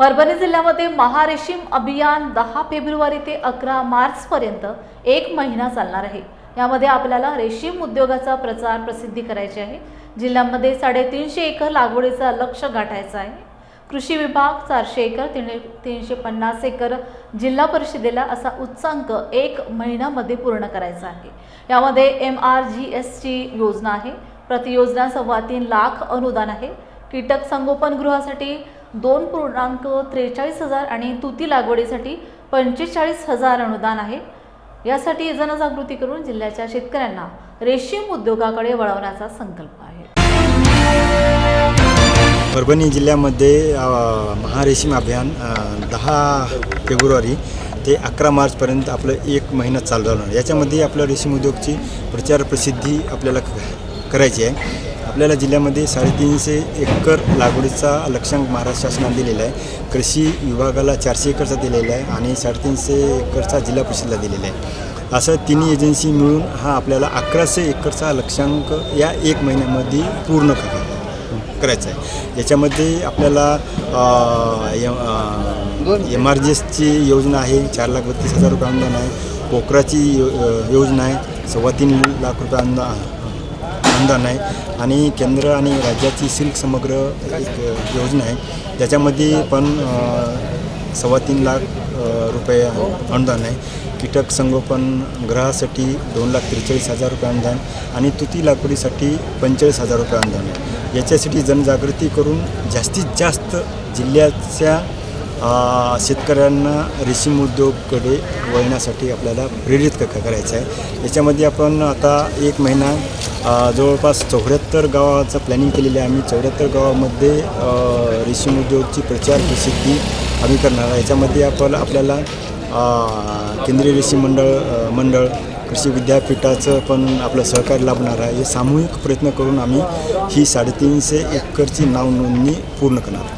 परभणी जिल्ह्यामध्ये महारेशीम अभियान दहा फेब्रुवारी ते अकरा मार्चपर्यंत एक महिना चालणार आहे. यामध्ये आपल्याला रेशीम उद्योगाचा प्रचार प्रसिद्धी करायची आहे. जिल्ह्यामध्ये साडेतीनशे एकर लागवडीचा लक्ष गाठायचं आहे. कृषी विभाग चारशे एकर तीन तीनशे पन्नास एकर जिल्हा परिषदेला असा उच्चांक एक महिन्यामध्ये पूर्ण करायचा आहे. यामध्ये एम आर जी एसची योजना आहे. प्रतियोजना सव्वा तीन लाख अनुदान आहे. कीटक संगोपनगृहासाठी दोन पूर्णांक त्रेचाळीस हजार आणि तुती लागवडीसाठी पंचेचाळीस हजार अनुदान आहे. यासाठी जनजागृती करून जिल्ह्याच्या शेतकऱ्यांना रेशीम उद्योगाकडे वळवण्याचा संकल्प आहे. परभणी जिल्ह्यामध्ये महारेशीम अभियान दहा फेब्रुवारी ते अकरा मार्चपर्यंत आपलं एक महिना चालू राहणार. याच्यामध्ये आपल्या रेशीम उद्योगची प्रचार प्रसिद्धी आपल्याला क- करायची आहे. आपल्याला जिल्ह्यामध्ये साडेतीनशे एकर लागवडीचा लक्षांक महाराष्ट्र शासनाने दिलेला आहे. कृषी विभागाला चारशे एकरचा दिलेला आहे आणि साडेतीनशे एकरचा जिल्हा परिषदला दिलेला आहे. असं तिन्ही एजन्सी मिळून हा आपल्याला अकराशे एकरचा लक्षांक या एक महिन्यामध्ये पूर्ण करा करायचं आहे. याच्यामध्ये आपल्याला एम आर जी एसची योजना आहे चार लाख बत्तीस हजार रुपये अनुदान आहे पोखराची यो योजना आहे सव्वा तीन लाख रुपये अनुदान अनुदान आहे आणि केंद्र आणि राज्याची सिल्क समग्र एक योजना आहे. त्याच्यामध्ये पण सव्वा तीन लाख रुपये अनुदान आहे. कीटक संगोपन ग्रहासाठी दोन लाख त्रेचाळीस हजार रुपये अनुदान आणि तुती लागवडीसाठी पंचेचाळीस हजार रुपये अनुदान आहे. याच्यासाठी जनजागृती करून जास्तीत जास्त जिल्ह्याच्या शेतकऱ्यांना रेशीम उद्योगकडे वळण्यासाठी आपल्याला प्रेरित क करायचं आहे. याच्यामध्ये आपण आता एक महिना जवळपास चौऱ्याहत्तर गावाचं प्लॅनिंग केलेलं आहे आम्ही. चौऱ्याहत्तर गावामध्ये रेशीम उद्योगची प्रचार प्रसिद्धी आम्ही करणार आहे. याच्यामध्ये आपण आपल्याला केंद्रीय रेशीम मंडळ मंडळ कृषी विद्यापीठाचं पण आपलं सहकार्य लाभणार आहे. हे सामूहिक प्रयत्न करून आम्ही ही साडेतीनशे एकरची नावनोंदणी पूर्ण करणार.